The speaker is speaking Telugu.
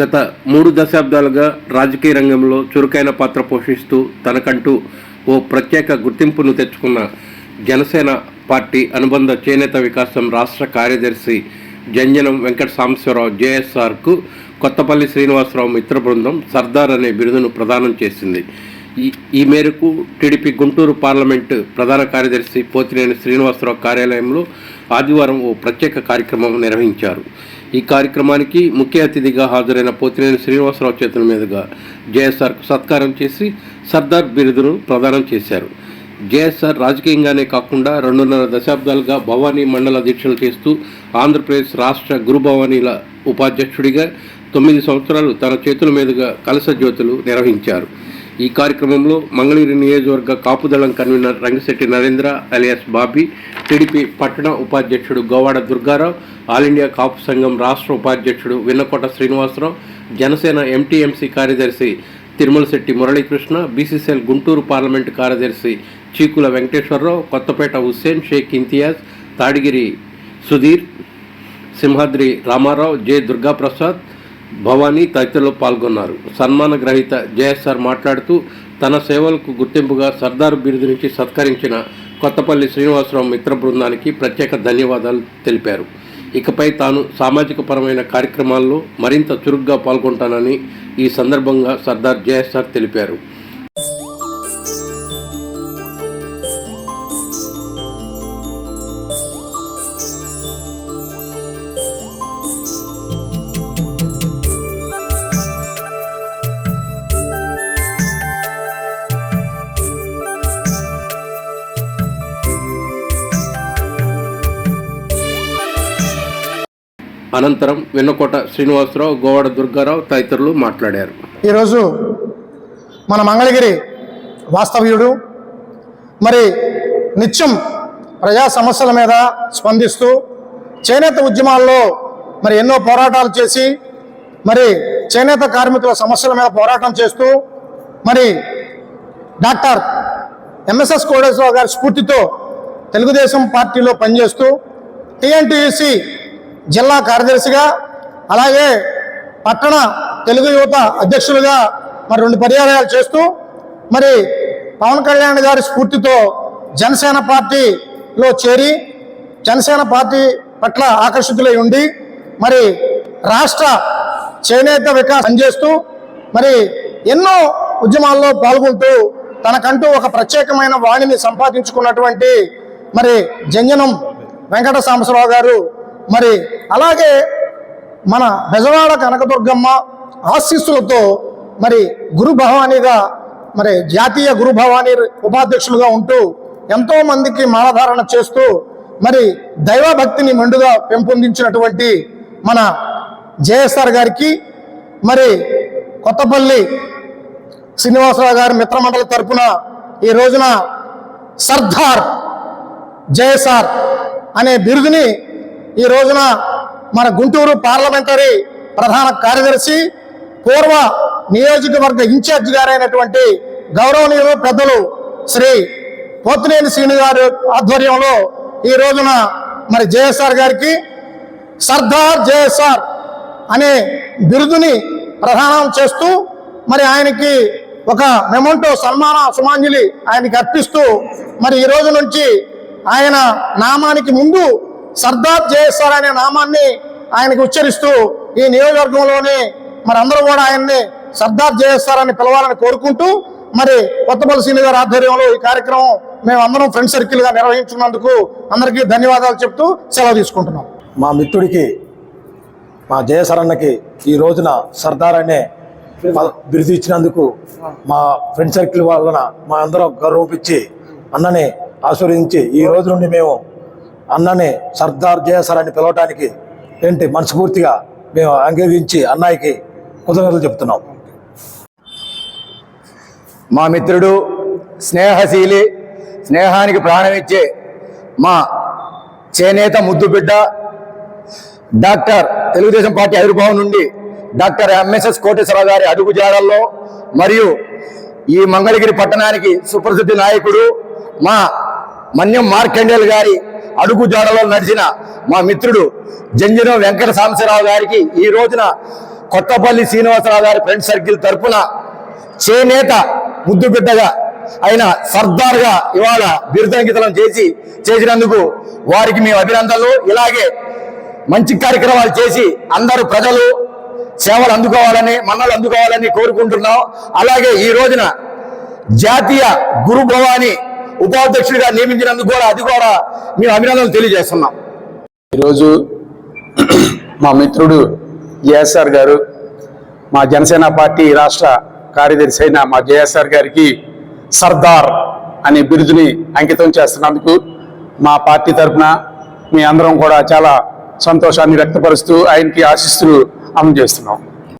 గత మూడు దశాబ్దాలుగా రాజకీయ రంగంలో చురుకైన పాత్ర పోషిస్తూ తనకంటూ ఓ ప్రత్యేక గుర్తింపును తెచ్చుకున్న జనసేన పార్టీ అనుబంధ చేనేత వికాసం రాష్ట్ర కార్యదర్శి జంజనం వెంకట సాంబశివరావు జేఎస్ఆర్కు కొత్తపల్లి శ్రీనివాసరావు మిత్ర బృందం సర్దార్ అనే బిరుదును ప్రదానం చేసింది. ఈ ఈ మేరకు టీడీపీ గుంటూరు పార్లమెంటు ప్రధాన కార్యదర్శి పోతినేని శ్రీనివాసరావు కార్యాలయంలో ఆదివారం ఓ ప్రత్యేక కార్యక్రమం నిర్వహించారు. ఈ కార్యక్రమానికి ముఖ్య అతిథిగా హాజరైన పోతినేని శ్రీనివాసరావు చేతుల మీదుగా జేఎస్ఆర్కు సత్కారం చేసి సర్దార్ బిరుదును ప్రదానం చేశారు. జేఎస్ఆర్ రాజకీయంగానే కాకుండా రెండున్నర దశాబ్దాలుగా భవానీ మండల దీక్షలు చేస్తూ ఆంధ్రప్రదేశ్ రాష్ట్ర గురు భవానీల ఉపాధ్యక్షుడిగా తొమ్మిది సంవత్సరాలు తన చేతుల మీదుగా కలస జ్యోతులు నిర్వహించారు. ఈ కార్యక్రమంలో మంగళగిరి నియోజకవర్గ కాపుదళం convener Rangasetti Narendra alias Bobby TDP పట్టణ ఉపాధ్యక్షుడు గోవాడ దుర్గారావు ఆల్ ఇండియా కాపు సంఘం రాష్ట్ర ఉపాధ్యక్షుడు విన్నకోట శ్రీనివాసరావు జనసేన ఎంటీఎంసీ కార్యదర్శి తిరుమలశెట్టి మురళీకృష్ణ బీసీసీఎల్ గుంటూరు పార్లమెంటు కార్యదర్శి చీకుల వెంకటేశ్వరరావు కొత్తపేట హుస్సేన్ షేక్ ఇంతియాజ్ తాడిగిరి సుధీర్ సింహాద్రి రామారావు జె దుర్గాప్రసాద్ భవానీ తదితరులు పాల్గొన్నారు. సన్మాన గ్రహీత జేఎస్ఆర్ మాట్లాడుతూ తన సేవలకు గుర్తింపుగా సర్దార్ బిరుదు నుంచి సత్కరించిన కొత్తపల్లి శ్రీనివాసరావు మిత్ర బృందానికి ప్రత్యేక ధన్యవాదాలు తెలిపారు. ఇకపై తాను సామాజిక పరమైన కార్యక్రమాల్లో మరింత చురుగ్గా పాల్గొంటానని ఈ సందర్భంగా సర్దార్ జయసార్ తెలిపారు. అనంతరం వెన్నకోట శ్రీనివాసరావు గోవాడ దుర్గారావు తదితరులు మాట్లాడారు. ఈరోజు మన మంగళగిరి వాస్తవ్యుడు మరి నిత్యం ప్రజా సమస్యల మీద స్పందిస్తూ చేనేత ఉద్యమాల్లో మరి ఎన్నో పోరాటాలు చేసి మరి చేనేత కార్మికుల సమస్యల మీద పోరాటం చేస్తూ మరి డాక్టర్ ఎంఎస్ఎస్ కోడేశ్వరరావు గారి స్ఫూర్తితో తెలుగుదేశం పార్టీలో పనిచేస్తూ టీఎన్టీయూసీ జిల్లా కార్యదర్శిగా అలాగే పట్టణ తెలుగు యువత అధ్యక్షులుగా మరి రెండు పర్యాయాలు చేస్తూ మరి పవన్ కళ్యాణ్ గారి స్ఫూర్తితో జనసేన పార్టీలో చేరి జనసేన పార్టీ పట్ల ఆకర్షితులై ఉండి మరి రాష్ట్ర చేనేత వికాసం పనిచేస్తూ మరి ఎన్నో ఉద్యమాల్లో పాల్గొంటూ తనకంటూ ఒక ప్రత్యేకమైన వాణిని సంపాదించుకున్నటువంటి మరి జంజనం వెంకట సాంబశివరావు గారు మరి అలాగే మన బెజవాడ కనకదుర్గమ్మ ఆశీస్సులతో మరి గురు భవానీగా మరి జాతీయ గురు భవానీ ఉపాధ్యక్షులుగా ఉంటూ ఎంతోమందికి మాలధారణ చేస్తూ మరి దైవభక్తిని మెండుగా పెంపొందించినటువంటి మన జేఎస్ఆర్ గారికి మరి కొత్తపల్లి శ్రీనివాసరావు గారి మిత్రమండలి తరపున ఈ రోజున సర్దార్ జేఎస్ఆర్ అనే బిరుదుని ఈ రోజున మన గుంటూరు పార్లమెంటరీ ప్రధాన కార్యదర్శి పూర్వ నియోజకవర్గ ఇన్ఛార్జ్ గారైనటువంటి గౌరవనీయులు పెద్దలు శ్రీ పోతినేని శ్రీను గారి ఆధ్వర్యంలో ఈ రోజున మరి జేఎస్ఆర్ గారికి సర్దార్ జేఎస్ఆర్ అనే బిరుదుని ప్రదానం చేస్తూ మరి ఆయనకి ఒక మెమోంటో సన్మాన సుమాంజలి ఆయనకి అర్పిస్తూ మరి ఈ రోజు నుంచి ఆయన నామానికి ముందు సర్దార్ జేఎస్ఆర్ అనే నామాన్ని ఆయనకు ఉచ్చరిస్తూ ఈ నియోజకవర్గంలోనే మరి అందరూ కూడా ఆయన్ని సర్దార్ జేఎస్ఆర్ అని పిలవాలని కోరుకుంటూ మరి కొత్తపల్లి శ్రీని గారి ఆధ్వర్యంలో ఈ కార్యక్రమం మేము అందరం ఫ్రెండ్ సర్కిల్గా నిర్వహించున్నందుకు అందరికీ ధన్యవాదాలు చెప్తూ సెలవు తీసుకుంటున్నాం. మా మిత్రుడికి మా జయసరన్నకి ఈ రోజున సర్దార్ అనే బిరుదు ఇచ్చినందుకు మా ఫ్రెండ్ సర్కిల్ వలన మా అందరం గౌరవించి అన్నని ఆశీర్వదించి ఈ రోజు నుండి మేము అన్నని సర్దార్ జయసర్ అని పిలవటానికి ఏంటి మనస్ఫూర్తిగా మేము అంగీకరించి అన్నయ్యకి కృతజ్ఞతలు చెప్తున్నాం. మా మిత్రుడు స్నేహశీలి స్నేహానికి ప్రాణమిచ్చే మా చేనేత ముద్దుబిడ్డ డాక్టర్ తెలుగుదేశం పార్టీ ఆవిర్భావం నుండి డాక్టర్ ఎంఎస్ఎస్ కోటేశ్వరరావు గారి అడుగుజాడల్లో మరియు ఈ మంగళగిరి పట్టణానికి సుప్రసిద్ధి నాయకుడు మా మన్యం మార్కండేల్ గారి అడుగు జాడలో నడిచిన మా మిత్రుడు జంజనం వెంకట సాంబశివరావు గారికి ఈ రోజున కొత్తపల్లి శ్రీనివాసరావు గారి ఫ్రెండ్ సర్కిల్ తరపున చేనేత ముద్దు బిడ్డగా ఆయన సర్దార్గా ఇవాళ బిరుదంకితలం చేసి చేసినందుకు వారికి మేము అభినందనలు. ఇలాగే మంచి కార్యక్రమాలు చేసి అందరూ ప్రజలు సేవలు అందుకోవాలని మన్నలు అందుకోవాలని కోరుకుంటున్నాం. అలాగే ఈ రోజున జాతీయ గురు భవాని ఉపాధ్యక్షుడిగా నియమించినందుకు కూడా అది కూడా మేము అభినందనలు తెలియజేస్తున్నాం. ఈరోజు మా మిత్రుడు జేఎస్ఆర్ గారు మా జనసేన పార్టీ రాష్ట్ర కార్యదర్శి అయిన మా జేఎస్ఆర్ గారికి సర్దార్ అనే బిరుదుని అంకితం చేస్తున్నందుకు మా పార్టీ తరఫున మీ అందరం కూడా చాలా సంతోషాన్ని వ్యక్తపరుస్తూ ఆయనకి ఆశిస్తులు అందజేస్తున్నాం